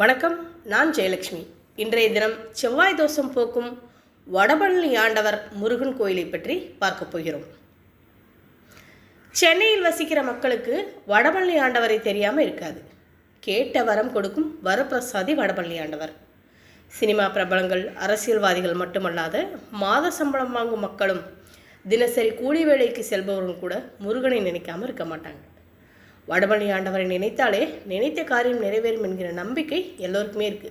வணக்கம் நான் ஜெயலட்சுமி. இன்றைய தினம் செவ்வாய் தோஷம் போக்கும் வடபழனி ஆண்டவர் முருகன் கோயிலை பற்றி பார்க்க போகிறோம். சென்னையில் வசிக்கிற மக்களுக்கு வடபழனி ஆண்டவரை தெரியாமல் இருக்காது. கேட்ட வரம் கொடுக்கும் வரப்பிரசாதி வடபழனி ஆண்டவர். சினிமா பிரபலங்கள் அரசியல்வாதிகள் மட்டுமல்லாத மாத சம்பளம் வாங்கும் மக்களும் தினசரி கூலி வேலைக்கு செல்பவர்களும் கூட முருகனை நினைக்காம இருக்க மாட்டாங்க. வடபழனி ஆண்டவரை நினைத்தாலே நினைத்த காரியம் நிறைவேறும் என்கிற நம்பிக்கை எல்லோருக்குமே இருக்கு.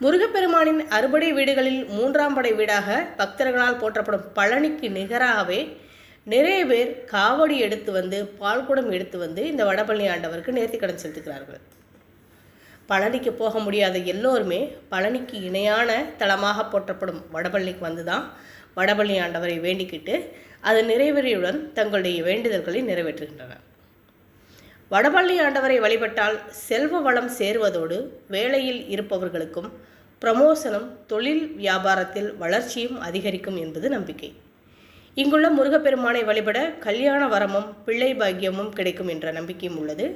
முருகப்பெருமானின் அறுபடை வீடுகளில் மூன்றாம் படை வீடாக பக்தர்களால் போற்றப்படும் பழனிக்கு நிகராகவே நிறைய பேர் காவடி எடுத்து வந்து பால்குடம் எடுத்து வந்து இந்த வடபழனி ஆண்டவருக்கு நேர்த்தி கடன் செலுத்துகிறார்கள். பழனிக்கு போக முடியாத எல்லோருமே பழனிக்கு இணையான தளமாக போற்றப்படும் வடபழனிக்கு வந்து தான் வடபழனி ஆண்டவரை வேண்டிக்கிட்டு அது நிறைவேறியுடன் தங்களுடைய வேண்டுதல்களை நிறைவேற்றுகின்றன. வடபழனி ஆண்டவரை வழிபட்டால் செல்வ வளம் சேருவதோடு வேலையில் இருப்பவர்களுக்கும் பிரமோசனம் தொழில் வியாபாரத்தில் வளர்ச்சியும் அதிகரிக்கும் என்பது நம்பிக்கை. இங்குள்ள முருகப்பெருமானை வழிபட கல்யாண வரமும் பிள்ளை பாக்கியமும் கிடைக்கும் என்ற நம்பிக்கையும் உள்ளது.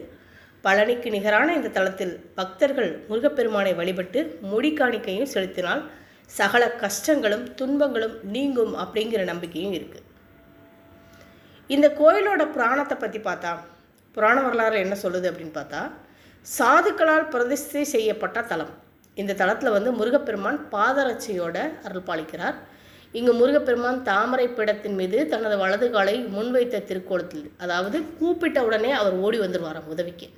பழனிக்கு நிகரான இந்த தளத்தில் பக்தர்கள் முருகப்பெருமானை வழிபட்டு முடி காணிக்கையும் செலுத்தினால் சகல கஷ்டங்களும் துன்பங்களும் நீங்கும் அப்படிங்கிற நம்பிக்கையும் இருக்குது இந்த கோயிலோட புராணத்தை பற்றி பார்த்தா புராண வரலாறு என்ன சொல்லுது அப்படின்னு பார்த்தா சாதுக்களால் பிரதிஷ்டை செய்யப்பட்ட தலம். இந்த தலத்தில் வந்து முருகப்பெருமான் பாதரட்சையோட அருள் பாலிக்கிறார். இங்கு முருகப்பெருமான் தாமரை பீடத்தின் மீது தனது வலது காலை முன்வைத்த திருக்கோலத்தில் அதாவது கூப்பிட்ட உடனே அவர் ஓடி வந்துடுவாராம் உதவிக்கு.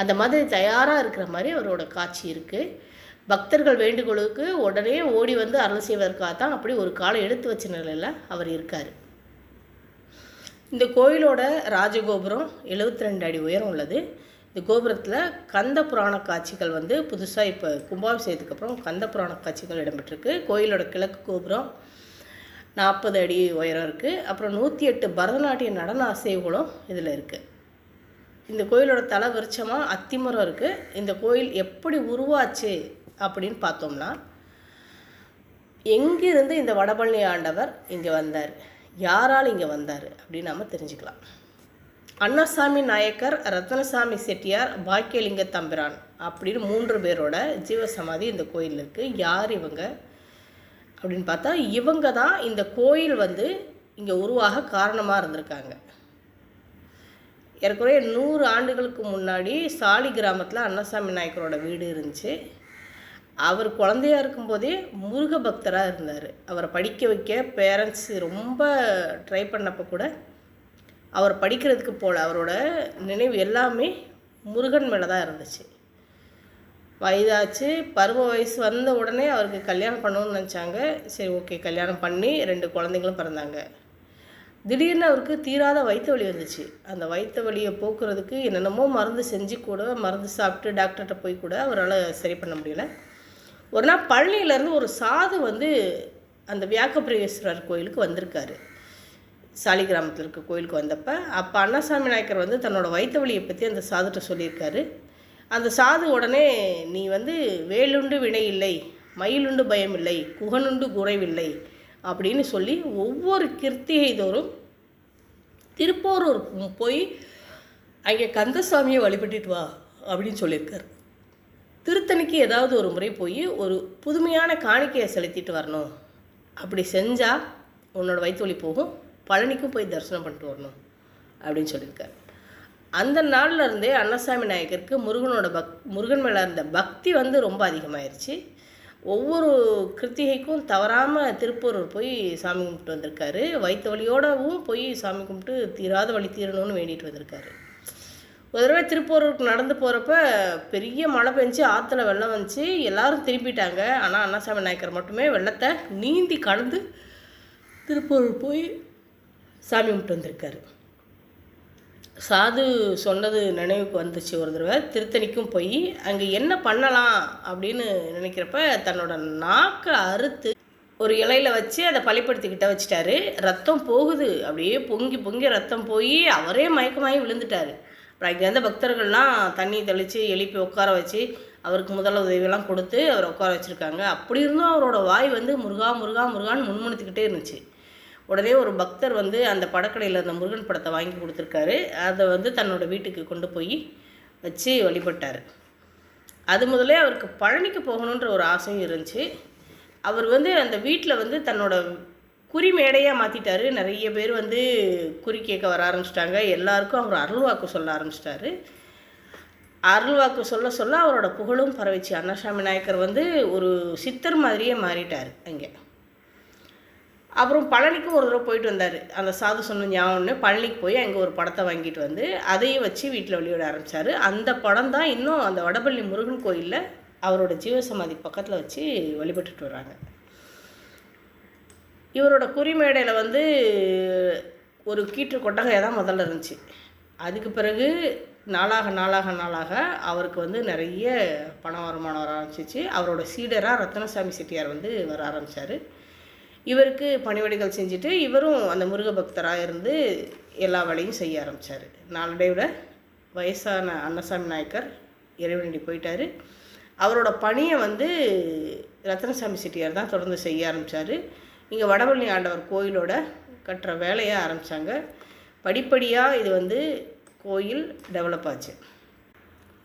அந்த மாதிரி தயாராக இருக்கிற மாதிரி அவரோட காட்சி இருக்குது பக்தர்கள் வேண்டுகோளுக்கு உடனே ஓடி வந்து அருள் செய்வதற்காக தான் அப்படி ஒரு காலை எடுத்து வச்ச நிலையில் அவர் இருக்கார். இந்த கோயிலோட ராஜகோபுரம் எழுபத்தி ரெண்டு அடி உயரம் உள்ளது. இந்த கோபுரத்தில் கந்த புராண காட்சிகள் வந்து புதுசாக இப்போ கும்பாபிஷேகத்துக்கு அப்புறம் கந்த புராண காட்சிகள் இடம்பெற்றிருக்கு. கோயிலோட கிழக்கு கோபுரம் நாற்பது அடி உயரம் இருக்குது அப்புறம் நூற்றி எட்டு பரதநாட்டிய நடன அசைவுகளும் இதில் இருக்குது இந்த கோயிலோட தலை விருட்சமாக அத்திமரம் இருக்குது இந்த கோயில் எப்படி உருவாச்சு அப்படின்னு பார்த்தோம்னா எங்கிருந்து இந்த வடபழனி ஆண்டவர் இங்கே வந்தார். யாரால் இங்கே வந்தார் அப்படின்னு நம்ம தெரிஞ்சுக்கலாம். அண்ணாசாமி நாயக்கர் ரத்னசாமி செட்டியார் பாக்கியலிங்க தம்பிரான் அப்படின்னு மூன்று பேரோட ஜீவசமாதி இந்த கோயிலில் இருக்குது யார் இவங்க அப்படின்னு பார்த்தா இவங்க தான் இந்த கோயில் வந்து இங்கே உருவாக காரணமாக இருந்திருக்காங்க. ஏறக்குறைய நூறு ஆண்டுகளுக்கு முன்னாடி சாலி கிராமத்தில் அன்னசாமி நாயக்கரோட வீடு இருந்துச்சு. அவர் குழந்தையா இருக்கும்போதே முருக பக்தராக இருந்தார். அவரை படிக்க வைக்க பேரண்ட்ஸ் ரொம்ப ட்ரை பண்ணப்போ கூட அவர் படிக்கிறதுக்கு போல் அவரோட நினைவு எல்லாமே முருகன் மேலே தான் இருந்துச்சு. வயதாச்சு பருவ வயசு வந்த உடனே அவருக்கு கல்யாணம் பண்ணணும்னு நினச்சாங்க. சரி ஓகே கல்யாணம் பண்ணி ரெண்டு குழந்தைங்களும் பிறந்தாங்க. திடீர்னு அவருக்கு தீராத வயிற்று வலி வந்துச்சு. அந்த வயிற்று வலியை போக்குறதுக்கு என்னென்னமோ மருந்து செஞ்சு கூட மருந்து சாப்பிட்டு டாக்டர்கிட்ட போய் கூட அவரால் சரி பண்ண முடியல. ஒரு நாள் பழனியிலேருந்து ஒரு சாது வந்து அந்த வியாக்கபிரேஸ்வரர் கோயிலுக்கு வந்திருக்காரு. சாலி கிராமத்தில் இருக்க கோயிலுக்கு வந்தப்போ அப்போ அண்ணாசாமி நாயக்கர் வந்து தன்னோட வயிற்று வலியை பற்றி அந்த சாதுகிட்ட சொல்லியிருக்காரு. அந்த சாது உடனே நீ வந்து வேலுண்டு வினை இல்லை மயிலுண்டு பயம் இல்லை குகனுண்டு குறைவில்லை அப்படின்னு சொல்லி ஒவ்வொரு கிருத்திகை தோறும் திருப்போரூர் போய் அங்கே கந்தசாமியை வழிபட்டுட்டு வா அப்படின்னு சொல்லியிருக்காரு. திருத்தணிக்கு ஏதாவது ஒரு முறை போய் ஒரு புதுமையான காணிக்கையை செலுத்திட்டு வரணும். அப்படி செஞ்சால் உன்னோட வயிற்று போகும். பழனிக்கும் போய் தரிசனம் பண்ணிட்டு வரணும் அப்படின்னு சொல்லியிருக்காரு. அந்த நாளில் இருந்தே அன்னசாமி நாயக்கருக்கு முருகனோட பக் முருகன் மேலே இருந்த பக்தி வந்து ரொம்ப அதிகமாயிருச்சு. ஒவ்வொரு கிருத்திகைக்கும் தவறாமல் திருப்பூரூர் போய் சாமி கும்பிட்டு வந்திருக்காரு. வயிற்று வலியோடவும் போய் சாமி கும்பிட்டு தீராத வழி தீரணும்னு வேண்டிட்டு வந்திருக்காரு. ஒரு தடவை திருப்பூரூருக்கு நடந்து போகிறப்ப பெரிய மழை பெஞ்சு ஆற்றுல வெள்ளம் வந்துச்சு. எல்லாரும் திரும்பிட்டாங்க. ஆனால் அண்ணாசாமி நாயக்கர் மட்டுமே வெள்ளத்தை நீந்தி கலந்து திருப்பூர் போய் சாமி கும்பிட்டு வந்திருக்காரு. சாது சொன்னது நினைவுக்கு வந்துச்சு ஒரு தடவை. திருத்தணிக்கும் போய் அங்கே என்ன பண்ணலாம் அப்படின்னு நினைக்கிறப்ப தன்னோட நாக்கை அறுத்து ஒரு இலையில வச்சு அதை பழிப்படுத்திக்கிட்ட வச்சுட்டாரு. ரத்தம் போகுது. அப்படியே பொங்கி பொங்கி ரத்தம் போய் அவரே மயக்கமாகி விழுந்துட்டாரு. அப்புறம் இங்கே பக்தர்கள்லாம் தண்ணி தெளித்து எழுப்பி உட்கார வச்சு அவருக்கு முதல் உதவியெல்லாம் கொடுத்து அவர் உட்கார வச்சுருக்காங்க. அப்படி இருந்தும் அவரோட வாய் வந்து முருகா முருகா முருகான்னு முன்முணுத்துக்கிட்டே இருந்துச்சு. உடனே ஒரு பக்தர் வந்து அந்த படக்கடையில் அந்த முருகன் படத்தை வாங்கி கொடுத்துருக்காரு. அதை வந்து தன்னோட வீட்டுக்கு கொண்டு போய் வச்சு வழிபட்டார். அது முதலே அவருக்கு பழனிக்கு போகணுன்ற ஒரு ஆசையும் இருந்துச்சு. அவர் வந்து அந்த வீட்டில் வந்து தன்னோட குறி மேடையாக மாற்றிட்டாரு நிறைய பேர் வந்து குறி கேட்க வர ஆரம்பிச்சிட்டாங்க. எல்லாருக்கும் அவர் அருள்வாக்கு சொல்ல ஆரம்பிச்சிட்டாரு. அருள்வாக்கு சொல்ல சொல்ல அவரோட புகழும் பரவிச்சு. அன்னசாமி நாயக்கர் வந்து ஒரு சித்தர் மாதிரியே மாறிட்டார் அங்கே. அப்புறம் பழனிக்கும் ஒரு தடவை போயிட்டு வந்தார். அந்த சாது சொன்ன ஞாபகம்னு பழனிக்கு போய் அங்கே ஒரு படத்தை வாங்கிட்டு வந்து அதையும் வச்சு வீட்டில் வெளியிட ஆரம்பித்தார் அந்த படம் தான் இன்னும் அந்த வடபள்ளி முருகன் கோயிலில் அவரோட ஜீவசமாதி பக்கத்தில் வச்சு வழிபட்டுட்டு வராங்க இவரோட குறிமேடையில் வந்து ஒரு கீற்று கொட்டகையாக தான் முதல்ல இருந்துச்சு. அதுக்கு பிறகு நாளாக நாளாக நாளாக அவருக்கு வந்து நிறைய பண வருமானம் வர ஆரம்பிச்சிச்சு. அவரோட சீடராக ரத்னசாமி செட்டியார் வந்து வர ஆரம்பித்தார் இவருக்கு பணிவடைகள் செஞ்சுட்டு இவரும் அந்த முருக பக்தராக இருந்து எல்லா வேலையும் செய்ய ஆரம்பித்தார் நாளடைவில் வயசான அன்னசாமி நாயக்கர் இறைவனடி போயிட்டார். அவரோட பணியை வந்து ரத்னசாமி செட்டியார் தான் தொடர்ந்து செய்ய ஆரம்பித்தார் இங்கே வடவள்ளி ஆண்டவர் கோயிலோட கட்டுற வேலையை ஆரம்பித்தாங்க படிப்படியாக இது வந்து கோயில் டெவலப் ஆச்சு.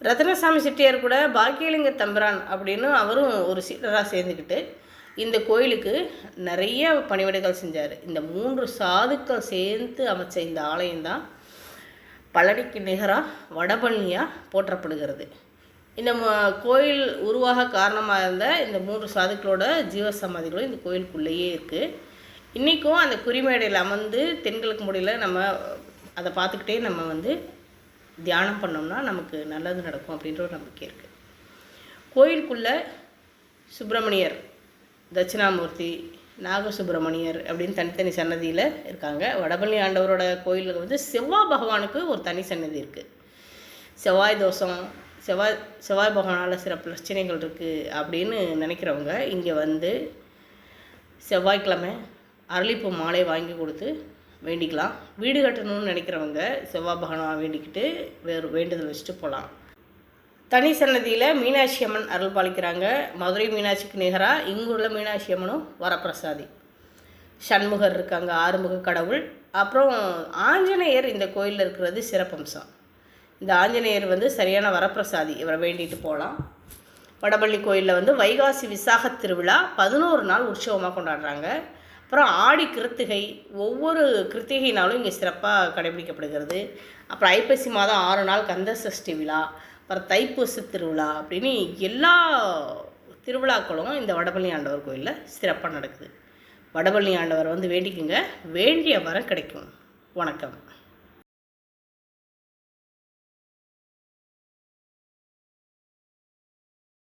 ரத்னசாமி செட்டியார் கூட பாக்கியலிங்க தம்பிரான் அப்படின்னு அவரும் ஒரு சீடராக சேர்ந்துக்கிட்டு இந்த கோயிலுக்கு நிறைய பணிவிடைகள் செஞ்சார். இந்த மூன்று சாதுக்கள் சேர்ந்து அமைச்ச இந்த ஆலயம்தான் பழனிக்கு நிகராக வடபழனியாக போற்றப்படுகிறது. இந்த கோயில் உருவாக காரணமாக இருந்த இந்த மூன்று சாதுக்களோட ஜீவசமாதிகளும் இந்த கோயிலுக்குள்ளேயே இருக்குது இன்றைக்கும் அந்த குறிமேடையில் அமர்ந்து தென்கிழக்கு முடியல நம்ம அதை பார்த்துக்கிட்டே நம்ம வந்து தியானம் பண்ணோம்னா நமக்கு நல்லது நடக்கும் அப்படின்ற ஒரு நம்பிக்கை இருக்குது கோயிலுக்குள்ளே சுப்பிரமணியர் தட்சிணாமூர்த்தி நாகசுப்பிரமணியர் அப்படின்னு தனித்தனி சன்னதியில் இருக்காங்க. வடபழனி ஆண்டவரோட கோயிலுக்கு வந்து செவ்வாய் பகவானுக்கு ஒரு தனி சன்னதி இருக்குது செவ்வாய் தோஷம் செவ்வாய் செவ்வாய் பகவானால் சில பிரச்சனைகள் இருக்குது அப்படின்னு நினைக்கிறவங்க இங்கே வந்து செவ்வாய்க்கிழமை அரளிப்பூ மாலை வாங்கி கொடுத்து வேண்டிக்கலாம். வீடு கட்டணும்னு நினைக்கிறவங்க செவ்வாய் பகவான் வேண்டிக்கிட்டு வேறு வேண்டுதல் வச்சுட்டு போகலாம் தனி சன்னதியில் மீனாட்சி அம்மன் அருள் பாலிக்கிறாங்க. மதுரை மீனாட்சிக்கு நிகராக இங்குள்ள மீனாட்சி அம்மனும் வரப்பிரசாதி. சண்முகர் இருக்காங்க ஆறுமுக கடவுள். அப்புறம் ஆஞ்சநேயர் இந்த கோயிலில் இருக்கிறது சிறப்பம்சம். இந்த ஆஞ்சநேயர் வந்து சரியான வரப்பிரசாதி. இவரை வேண்டிட்டு போகலாம் வடபள்ளி கோயிலில் வந்து வைகாசி விசாக திருவிழா பதினோரு நாள் உற்சவமாக கொண்டாடுறாங்க. அப்புறம் ஆடி கிருத்திகை ஒவ்வொரு கிருத்திகைனாலும் இங்கே சிறப்பாக கடைபிடிக்கப்படுகிறது. அப்புறம் ஐப்பசி மாதம் ஆறு நாள் கந்த சஷ்டி விழா அப்புறம் தைப்பூச திருவிழா அப்படின்னு எல்லா திருவிழாக்களும் இந்த வடபள்ளி ஆண்டவர் கோயிலில் சிறப்பாக நடக்குது. வடபள்ளி ஆண்டவர் வந்து வேண்டிக்குங்க. வேண்டிய வரம் கிடைக்கும். வணக்கம்.